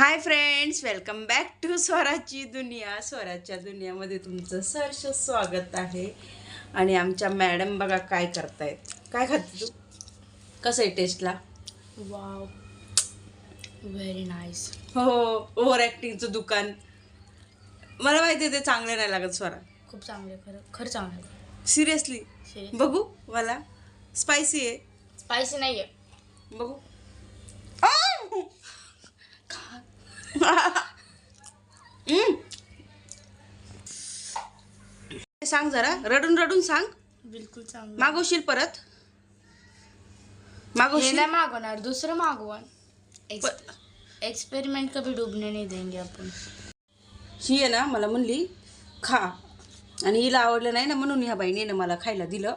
Hi friends welcome back to स्वराची दुनिया स्वराच्या दुनियामध्ये तुमचं सहर्ष स्वागत आहे. आणि आमच्या मॅडम बघा काय करतायत. काय खाते तू? कसं आहे टेस्टला वाव व्हेरी नाईस हो ओव्हर ॲक्टिंगचं दुकान. मला माहिती आहे ते चांगलं नाही लागत स्वरा. खूप चांगले खरं. खरं चांगलं सिरियसली बघू मला. स्पायसी आहे. स्पायसी नाही आहे बघू आह! हम्म. सांग जरा रडून रडून सांग. बिलकुल चांगलं. मागवशील परत? मागवशील? नाही मागवणार दुसरं मागवण. एक्सपेरिमेंट कभी डूबने नहीं देंगे आपण. ही आहे ना मला म्हणली खा. आणि हिला आवडलं नाही ना म्हणून ह्या बाईने ना मला खायला दिलं.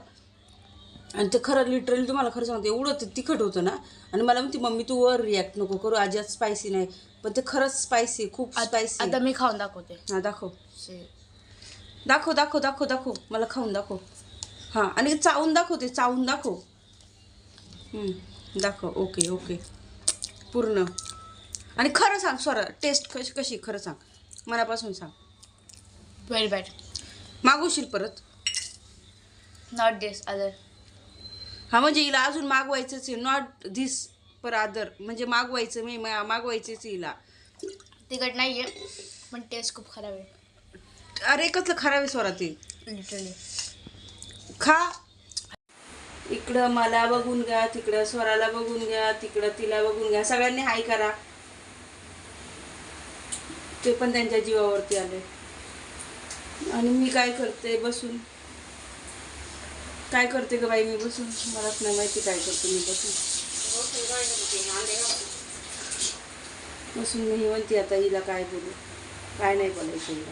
आणि ते खरं लिटरली तुम्हाला खरं सांगते एवढं ते तिखट होतं ना. आणि मला म्हणते मम्मी तू वर रिॲक्ट नको करू अजिबात स्पायसी नाही. पण ते खरंच स्पायसी खूप स्पायसी आता मी खाऊन दाखवते. हा दाखव. दाखव दाखव दाखव दाखव. मला खाऊन दाखव. हां आणि चावून दाखव ते चावून दाखव. दाखव. ओके ओके पूर्ण. आणि खरं सांग स्वरा टेस्ट कशी कशी? खरं सांग. मनापासून सांग. व्हेरी बॅड मागवशील परत. नॉट दिस अदर हा म्हणजे हिला अजून मागवायचंच आहे. नॉट धिस पर अदर म्हणजे मागवायचं मी मा- मागवायचंच आहे हिला. तिखट नाही आहे पण टेस्ट खूप खराब आहे. अरे कसलं खराब आहे स्वरा ते? लिटरली खा. इकडं मला बघून घ्या तिकडं स्वराला बघून घ्या तिकडं तिला बघून घ्या. सगळ्यांनी हाय करा. ते पण त्यांच्या जीवावरती आले आणि मी काय करते बसून? काय करते ग बाई मी बसून? मलाच नाही माहिती काय करते मी बसून. बसून मी म्हणते आता हिला काय बोलू? काय नाही बोलायचं हिला.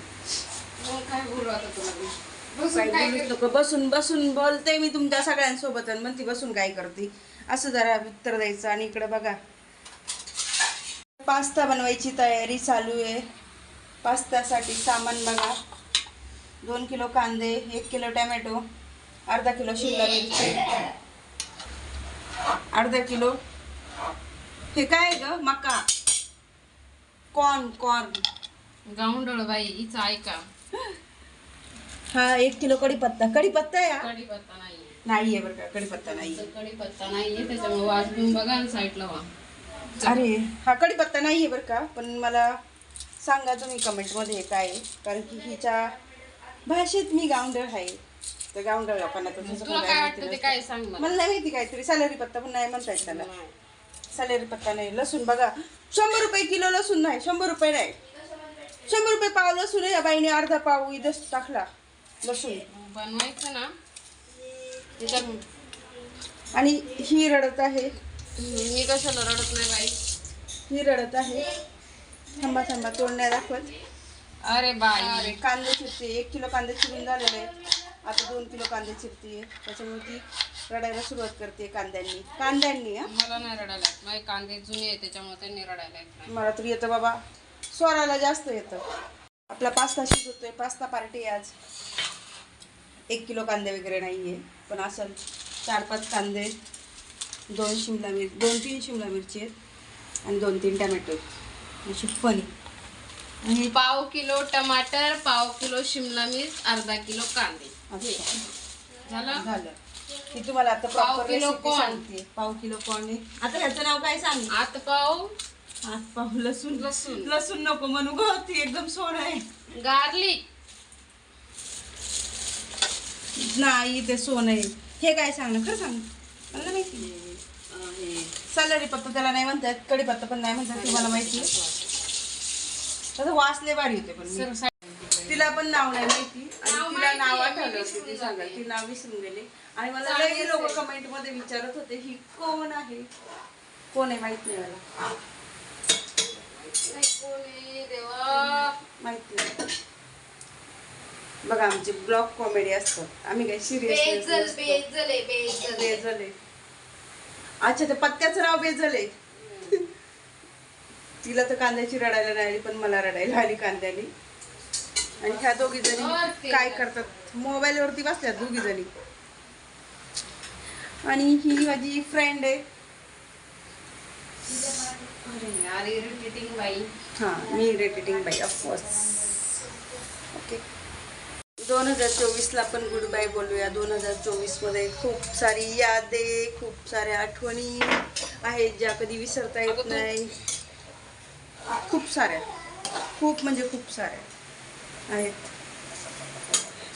काय बसून बसून बोलते मी तुमच्या सगळ्यांसोबत आणि म्हणते बसून काय करते? असं जरा उत्तर द्यायचं आणि इकडे बघा. पास्ता बनवायची तयारी चालू आहे. पास्त्यासाठी सामान बघा. दोन किलो कांदे एक किलो टॅमॅटो अर्धा किलो शिमला मिरची अर्धा किलो हे काय ग? मका. Corn corn. गावंडळ बाई हिचं ऐका. हा एक किलो कढीपत्ता. कढीपत्ता आहे हा? कढीपत्ता नाही नाहीये बरं का कढीपत्ता नाही कढीपत्ता नाहीये त्याच्यामुळे वाजवून बघा आणि साईडला अरे हा कढीपत्ता नाहीये बरं का पण मला सांगा तुम्ही कमेंटमध्ये हे काय आहे. कारण की हिच्या भाषेत मी गावंडळ आहे. तर गावंडळ लोकांना तर तसं तुला पण काय वाटतं ते. काय सांग मला? मला नाही माहिती काहीतरी. सॅलरी पत्ता पण नाही म्हणता येत त्याला. सॅलरी पत्ता नाही. लसूण बघा. शंभर रुपये किलो लसूण नाही. शंभर रुपये नाही. शंभर रुपये पाव लसूण या बाईने अर्धा पाव इथंच टाकला. लसूण. बनवायचं ना. आणि ही रडत आहे. मी कशाला रडत नाही बाई? ही रडत आहे. थांबा थांबा. तोडण्या दाखवत. अरे बाई. अरे कांदे चिरते. एक किलो कांदे चिरून झालेले. आहे आता दोन किलो कांदे चिरते. त्याच्यामुळे ती रडायला सुरुवात करते कांद्यांनी. कांद्यांनी हा? मला नाही रडायला येत. माझे कांदे जुने आहे त्याच्यामुळे त्यांनी रडायला येत नाही. मला तर येतं बाबा. स्वराला जास्त येतं. आपला पास्ता शिजवतोय पास्ता पार्टी आज. एक किलो कांदे वगैरे नाही आहे पण असं चार पाच कांदे दोन शिमला मिरची दोन तीन शिमला मिरची आहेत आणि दोन तीन टमॅटो आहेत. अशी आणि पाव किलो टमाटर पाव किलो शिमला मिर्च अर्धा किलो कांदे. असं झालं? झालं. की तुम्हाला आता पाव प्रॉपर किलो रेसिपी. सांगते. पाव किलो कॉर्न आहे? आता ह्याचं नाव काय सांग? आत पाव. आज पाव लसूण. लसूण. लसूण नको म्हणू ग ती एकदम सोन आहे. गार्लिक. नाही ते सोन आहे. हे काय सांग खरं सांग. मला नाही माहिती. सॅलरी पत्ता त्याला नाही म्हणतात कढीपत्ता पण नाही म्हणतात तुम्हाला माहिती त्याचा वास लय भारी होते पण मी. तिला पण नाव नाही माहिती. आणि तिला नाव आठवलं होतं ती सांगा. ती नाव विसरून गेले. आणि मला लई लोक. कमेंटमध्ये विचारत होते ही कोण आहे? कोण आहे माहीत नाही मला. देवा? माहिती नाही. बघा आमचे ब्लॉग कॉमेडी असतात. आम्ही बेजल सिरियस बेजल आहे बेजल बेजल आहे. अच्छा ते पत्त्याचं नाव बेजल आहे. तिला तर कांद्याची रडायला नाही आली पण मला रडायला आली कांद्यानी. आणि ह्या दोघी जणी काय करतात? मोबाईल वरती बसल्यात दोघी जणी. आणि ही माझी फ्रेंड आहे. हां मी इरिटेटिंग बाई ऑफकोर्स ओके दोन हजार चोवीसला पण गुड बाय बोलूया. दोन हजार चोवीसमध्ये खूप सारी यादे खूप साऱ्या आठवणी आहेत ज्या कधी विसरता येत नाही. खूप साऱ्या. खूप म्हणजे खूप साऱ्या. आहेत.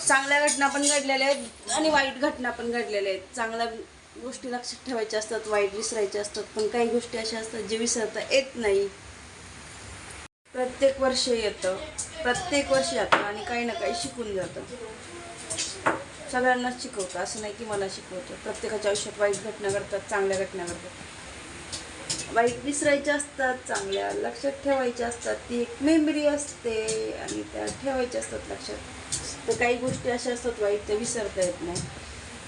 चांगल्या घटना पण घडलेल्या आहेत आणि वाईट घटना पण घडलेल्या आहेत. चांगल्या गोष्टी लक्षात ठेवायच्या असतात वाईट विसरायच्या असतात पण काही गोष्टी अशा असतात जे विसरता येत नाही. प्रत्येक वर्ष येतं प्रत्येक वर्ष येतं आणि काही ना काही शिकून जातं. सगळ्यांनाच शिकवतं असं नाही की मला शिकवतं. प्रत्येकाच्या आयुष्यात वाईट घटना घडतात चांगल्या घटना घडतात. वाईट विसरायच्या असतात चांगल्या लक्षात ठेवायच्या असतात. ती एक मेमरी असते आणि त्या ठेवायच्या असतात लक्षात. तर काही गोष्टी अशा असतात वाईट त्या विसरता येत नाही.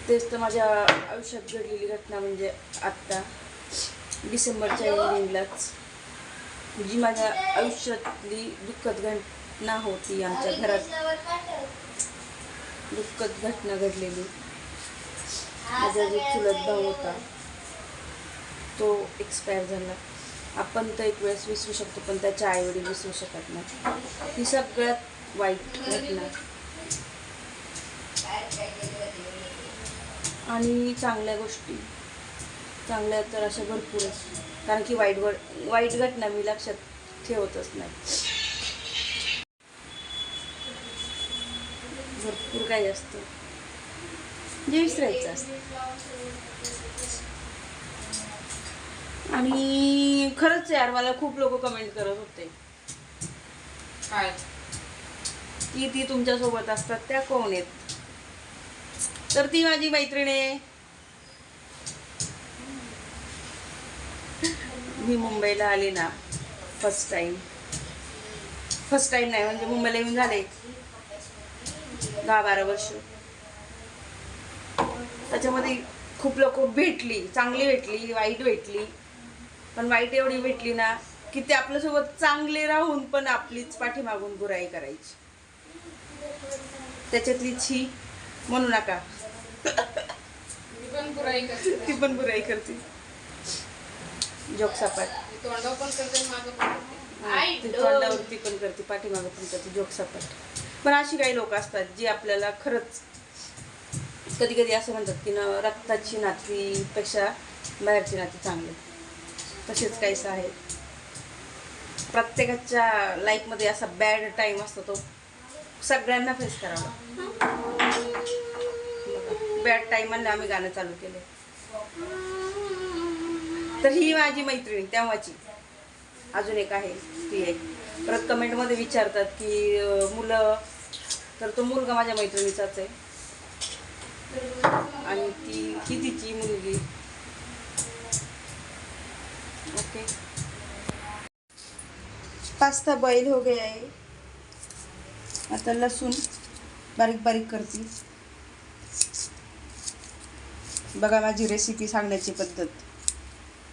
तेच तर माझ्या आयुष्यात घडलेली घटना म्हणजे आत्ता डिसेंबरच्या एंडिंगलाच जी माझ्या आयुष्यातली दुःखद घटना होती आमच्या घरात दुःखद घटना घडलेली. माझा जो चुलत भाऊ होता तो एक्सपायर झाला. आपण तर एक वेळेस विसरू शकतो पण त्याच्या आईवडील विसरू शकत नाही. ही सगळ्यात वाईट घटना. आणि चांगल्या गोष्टी. चांगल्या तर अशा भरपूर कारण की वाईट व- वाईट घटना मी लक्षात ठेवतच नाही. भरपूर काही असतं. जे विसरायचं असतं. आणि खरंच यार मला खूप लोक कमेंट करत होते. काय? की ती तुमच्यासोबत असतात त्या कोण आहेत? तर ती माझी मैत्रीण आहे. मी मुंबईला आले ना फर्स्ट टाइम फर्स्ट टाइम नाही म्हणजे मुंबईला येऊन झाले. दहा बारा वर्ष. त्याच्यामध्ये खूप लोक भेटली चांगली भेटली वाईट भेटली. पण वाईट एवढी भेटली ना की ते आपल्यासोबत चांगले राहून पण आपलीच पाठीमागून बुराई करायची. त्याच्यातली छी म्हणू नका. ती पण बुराई करते. जोक सपाट पण करते तोंडावरती पण करते पाठीमागं पण करते जोक सपाट पण अशी काही लोक असतात जी आपल्याला खरंच कधी कधी असं म्हणतात की ना रक्ताची नातीपेक्षा बाहेरची नाती चांगली. तसेच काहीसं आहे. प्रत्येकाच्या लाईफमध्ये असा बॅड टाईम असतो तो सगळ्यांना फेस करावा. बॅड टाईमांना आम्ही गाणं चालू केलं तर ही माझी मैत्रिणी तेव्हाची. अजून एक आहे ती एक परत कमेंटमध्ये विचारतात की मुलं तर तो मुलगा माझ्या मैत्रिणीचाच आहे. आणि ती ही तिची मुलगी. ओके पास्ता बॉईल हो गया है. आता लसूण बारीक बारीक करते. बघा माझी रेसिपी सांगण्याची पद्धत.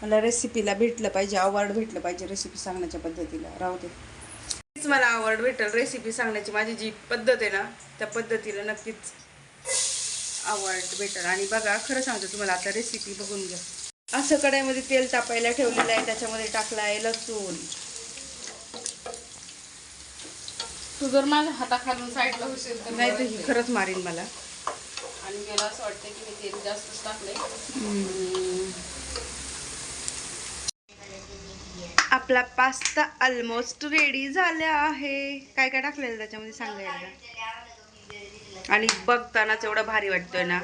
मला रेसिपीला भेटलं पाहिजे अवॉर्ड भेटलं पाहिजे रेसिपी सांगण्याच्या पद्धतीला. राहू दे. नक्कीच मला अवॉर्ड भेटेल रेसिपी सांगण्याची. माझी जी पद्धत आहे ना त्या पद्धतीला नक्कीच अवॉर्ड भेटेल. आणि बघा खरं सांगतो तुम्हाला आता रेसिपी बघून घ्या. असं कढईमध्ये तेल तापायला ठेवलेलं आहे त्याच्यामध्ये टाकलं आहे लसूण. तू जर माझ्या हाताखालून साईडला होशील तर नाही तर ही. खरंच मारीन मला. आणि मला असं वाटतं की मी तेल जास्तच टाकलंय. आपला पास्ता ऑलमोस्ट रेडी झाला आहे. काय काय टाकलेलं त्याच्यामध्ये सांगा एकदा आणि बघतानाच एवढा भारी वाटतोय ना.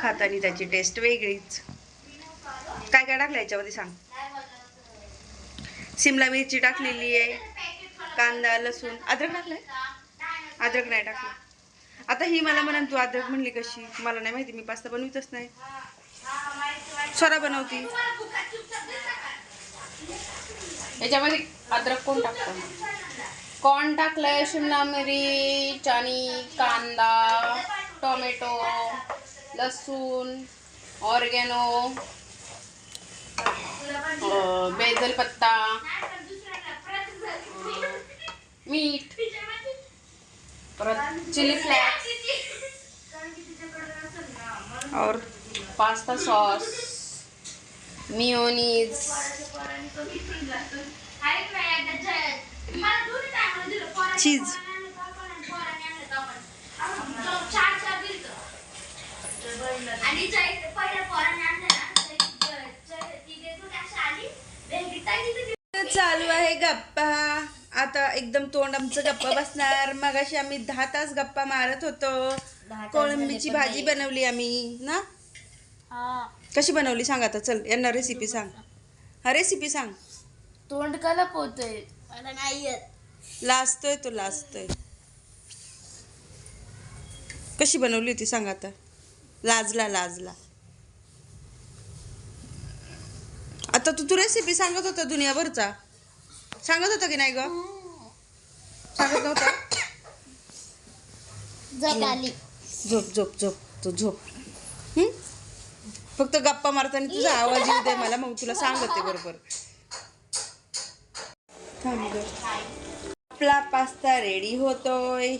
खातानी त्याची टेस्ट वेगळीच. काय काय टाकलं याच्यामध्ये सांग. सिमला मिरची टाकलेली आहे कांदा लसूण. अद्रक टाकलंय? अद्रक नाही टाकलं. आता ही मला म्हणून तू अद्रक म्हणली कशी? मला नाही माहिती मी पास्ता बनवितच नाही. स्वरा बनवती. याच्यामध्ये अद्रक कोण टाकतं? कॉर्न टाकलंय? शिमला मिरच आणि कांदा टोमॅटो. लसूण ऑर्गॅनो बेदलपत्ता मीठ परत चिली फ्लॅक्स और पास्ता सॉस मिओनीज चीज. चालू आहे गप्पा. आता एकदम तोंड आमचं गप्पा बसणार. मगाशी आम्ही दहा तास गप्पा मारत होतो. कोळंबीची भाजी. बनवली आम्ही ना? हा. कशी बनवली सांग आता चल यांना रेसिपी सांग. हा रेसिपी सांग. तोंड का लपवतोय मला नाही येत. लाजतोय तो लाजतोय. कशी बनवली होती सांग आता. लाजला लाजला. आता तू तू रेसिपी सांगत होता दुनियाभरचा. सांगत होता की नाही ग? सांगत नव्हता? झोप झोप झोप तू झोप? फक्त गप्पा मारताना तुझा आवाज येऊ दे मला मग तुला सांगते बरोबर. थांब. आपला पास्ता रेडी होतोय.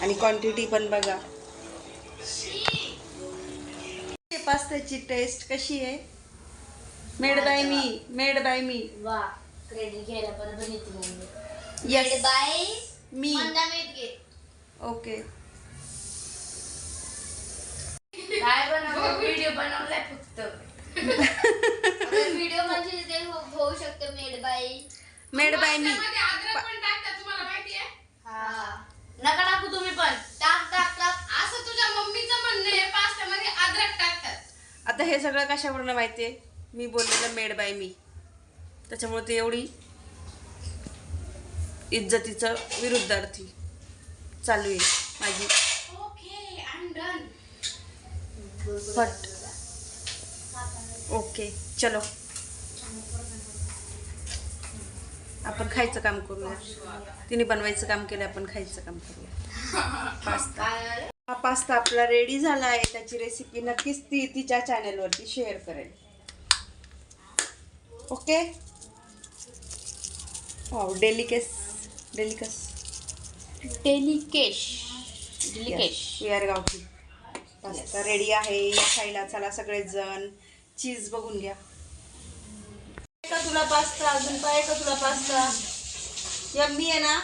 आणि क्वांटिटी पण बघा. पास्त्याची टेस्ट कशी आहे? Made by me made by me वा क्रेडिट घ्यायला बरोबर येते mummy. Yes by me okay काय बनव व्हिडिओ बनवलाय फक्त. व्हिडिओ म्हणजे ते हो- होऊ शकतं made by made by me हा. नका टाकू तुम्ही पण टाक टाक टाक असं तुझ्या मम्मीचं म्हणणं आहे पास्त्यामध्ये अद्रक टाकतात आता हे सगळं कशावरून माहिती आहे मी बोललेलं मेड बाय मी त्याच्यामुळे ते एवढी इज्जतीचं विरुद्धार्थी चालू आहे माझी. फट ओके चलो. आपण खायचं काम करूया. तिने बनवायचं काम केलं आपण खायचं काम करूया. पास्ता. हा पास्ता आपला रेडी झाला आहे त्याची रेसिपी नक्कीच ती तिच्या चॅनलवरती शेअर करेल. Okay wow delicious delicious delicious delicious we are गावठी. पास्ता रेडी आहे. खायला चला सगळेजण चीज बघून घ्या. का तुला पास्ता अजून पाहिजे का तुला पास्ता यम्मी आहे ना?